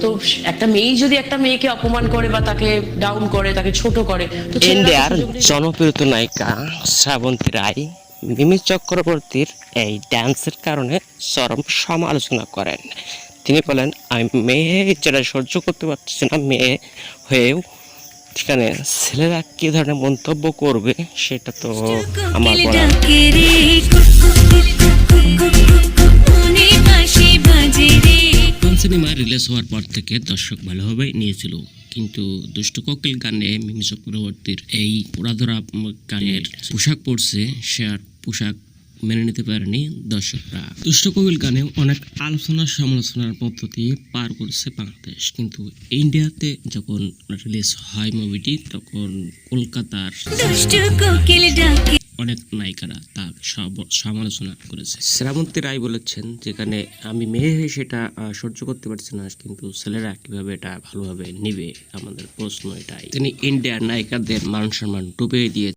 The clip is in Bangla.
তো একটা মেয়ে যদি একটা মেয়েকে অপমান করে বা তাকে ডাউন করে তাকে ছোট করে তো ইন্ডিয়ার জনপ্রিয় নায়িকা শ্রাবন্তী রায় মিমি চক্রবর্তীর এই ড্যান্সের কারণে চরম সমালোচনা করেন। তিনি বলেন আমি মেয়ে যারা সহ্য করতে পারছি না মেয়ে হয়েও সেখানে ছেলেরা কি ধরনের মন্তব্য করবে সেটা তো আমার কোন সিনেমা রিলিজ হওয়ার পর থেকে দর্শক ভালোভাবে নিয়েছিল। কিন্তু দুষ্ট কোকিল গানে মিমি চক্রবর্তীর এই পোড়াধরা গানের পোশাক পরছে, সে আর পোশাক মেনে নিতে পারেনি দর্শকরা। দুষ্ট কোকিল গানে অনেক আলোচনা সমালোচনার মধ্য দিয়ে পার করছে বাংলাদেশ। কিন্তু ইন্ডিয়াতে যখন রিলিজ হয় মুভিটি, তখন কলকাতার দুষ্ট কোকিল ডাকে অনেক নায়িকারা তার সব- সমালোচনা করেছে। শ্রাবন্তী রায় বলেছেন যেখানে আমি মেয়ে হয়ে সেটা সহ্য করতে পারছি না কিন্তু ছেলেরা কীভাবে এটা ভালোভাবে নিবে? আমাদের প্রশ্ন এটাই। তিনি ইন্ডিয়ার নায়িকাদের মান সম্মান ডুবে দিয়ে